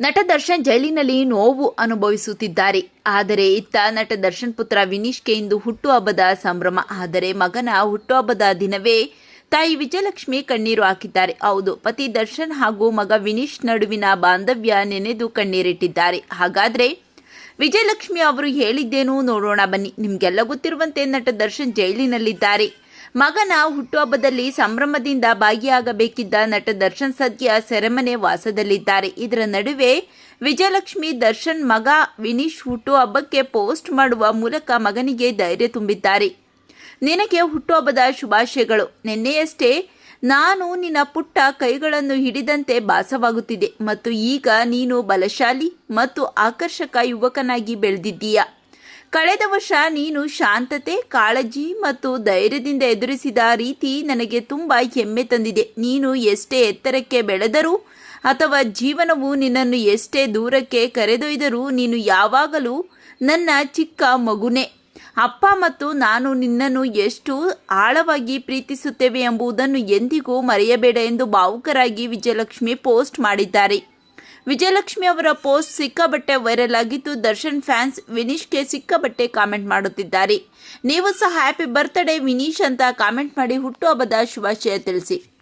ನಟ ದರ್ಶನ್ ಜೈಲಿನಲ್ಲಿ ನೋವು ಅನುಭವಿಸುತ್ತಿದ್ದಾರೆ. ಆದರೆ ಇತ್ತ ನಟ ದರ್ಶನ್ ಪುತ್ರ ವಿನೀಶ್ಗೆ ಇಂದು ಹುಟ್ಟುಹಬ್ಬದ ಸಂಭ್ರಮ. ಆದರೆ ಮಗನ ಹುಟ್ಟುಹಬ್ಬದ ದಿನವೇ ತಾಯಿ ವಿಜಯಲಕ್ಷ್ಮಿ ಕಣ್ಣೀರು ಹಾಕಿದ್ದಾರೆ. ಹೌದು, ಪತಿ ದರ್ಶನ್ ಹಾಗೂ ಮಗ ವಿನೀಶ್ ನಡುವಿನ ಬಾಂಧವ್ಯ ನೆನೆದು ಕಣ್ಣೀರಿಟ್ಟಿದ್ದಾರೆ. ಹಾಗಾದರೆ ವಿಜಯಲಕ್ಷ್ಮಿ ಅವರು ಹೇಳಿದ್ದೇನು ನೋಡೋಣ ಬನ್ನಿ. ನಿಮಗೆಲ್ಲ ಗೊತ್ತಿರುವಂತೆ ನಟ ದರ್ಶನ್ ಜೈಲಿನಲ್ಲಿದ್ದಾರೆ. ಮಗನ ಹುಟ್ಟುಹಬ್ಬದಲ್ಲಿ ಸಂಭ್ರಮದಿಂದ ಭಾಗಿಯಾಗಬೇಕಿದ್ದ ನಟ ದರ್ಶನ್ ಸದ್ಯ ಸೆರೆಮನೆ ವಾಸದಲ್ಲಿದ್ದಾರೆ. ಇದರ ನಡುವೆ ವಿಜಯಲಕ್ಷ್ಮಿ ದರ್ಶನ್ ಮಗ ವಿನೀಶ್ ಹುಟ್ಟುಹಬ್ಬಕ್ಕೆ ಪೋಸ್ಟ್ ಮಾಡುವ ಮೂಲಕ ಮಗನಿಗೆ ಧೈರ್ಯ ತುಂಬಿದ್ದಾರೆ. ನಿನಗೆ ಹುಟ್ಟುಹಬ್ಬದ ಶುಭಾಶಯಗಳು. ನಿನ್ನೆಯಷ್ಟೇ ನಾನು ನಿನ್ನ ಪುಟ್ಟ ಕೈಗಳನ್ನು ಹಿಡಿದಂತೆ ಭಾಸವಾಗುತ್ತಿದೆ. ಮತ್ತು ಈಗ ನೀನು ಬಲಶಾಲಿ ಮತ್ತು ಆಕರ್ಷಕ ಯುವಕನಾಗಿ ಬೆಳೆದಿದ್ದೀಯ? ಕಳೆದ ವರ್ಷ ನೀನು ಶಾಂತತೆ, ಕಾಳಜಿ ಮತ್ತು ಧೈರ್ಯದಿಂದ ಎದುರಿಸಿದ ರೀತಿ ನನಗೆ ತುಂಬ ಹೆಮ್ಮೆ ತಂದಿದೆ. ನೀನು ಎಷ್ಟೇ ಎತ್ತರಕ್ಕೆ ಬೆಳೆದರೂ ಅಥವಾ ಜೀವನವು ನಿನ್ನನ್ನು ಎಷ್ಟೇ ದೂರಕ್ಕೆ ಕರೆದೊಯ್ದರೂ ನೀನು ಯಾವಾಗಲೂ ನನ್ನ ಚಿಕ್ಕ ಮಗುನೇ. ಅಪ್ಪ ಮತ್ತು ನಾನು ನಿನ್ನನ್ನು ಎಷ್ಟು ಆಳವಾಗಿ ಪ್ರೀತಿಸುತ್ತೇವೆ ಎಂಬುದನ್ನು ಎಂದಿಗೂ ಮರೆಯಬೇಡ ಎಂದು ಭಾವುಕರಾಗಿ ವಿಜಯಲಕ್ಷ್ಮಿ ಪೋಸ್ಟ್ ಮಾಡಿದ್ದಾರೆ. ವಿಜಯಲಕ್ಷ್ಮಿ ಅವರ ಪೋಸ್ಟ್ ಸಿಕ್ಕಾಬಟ್ಟೆ ವೈರಲ್ ಆಗಿದ್ದು ದರ್ಶನ್ ಫ್ಯಾನ್ಸ್ ವಿನೀಶ್ಗೆ ಸಿಕ್ಕಾಬಟ್ಟೆ ಕಾಮೆಂಟ್ ಮಾಡುತ್ತಿದ್ದಾರೆ. ನೀವು ಸಹ ಹ್ಯಾಪಿ ಬರ್ತ್ಡೇ ವಿನೀಶ್ ಅಂತ ಕಾಮೆಂಟ್ ಮಾಡಿ ಹುಟ್ಟುಹಬ್ಬದ ಶುಭಾಶಯ ತಿಳಿಸಿ.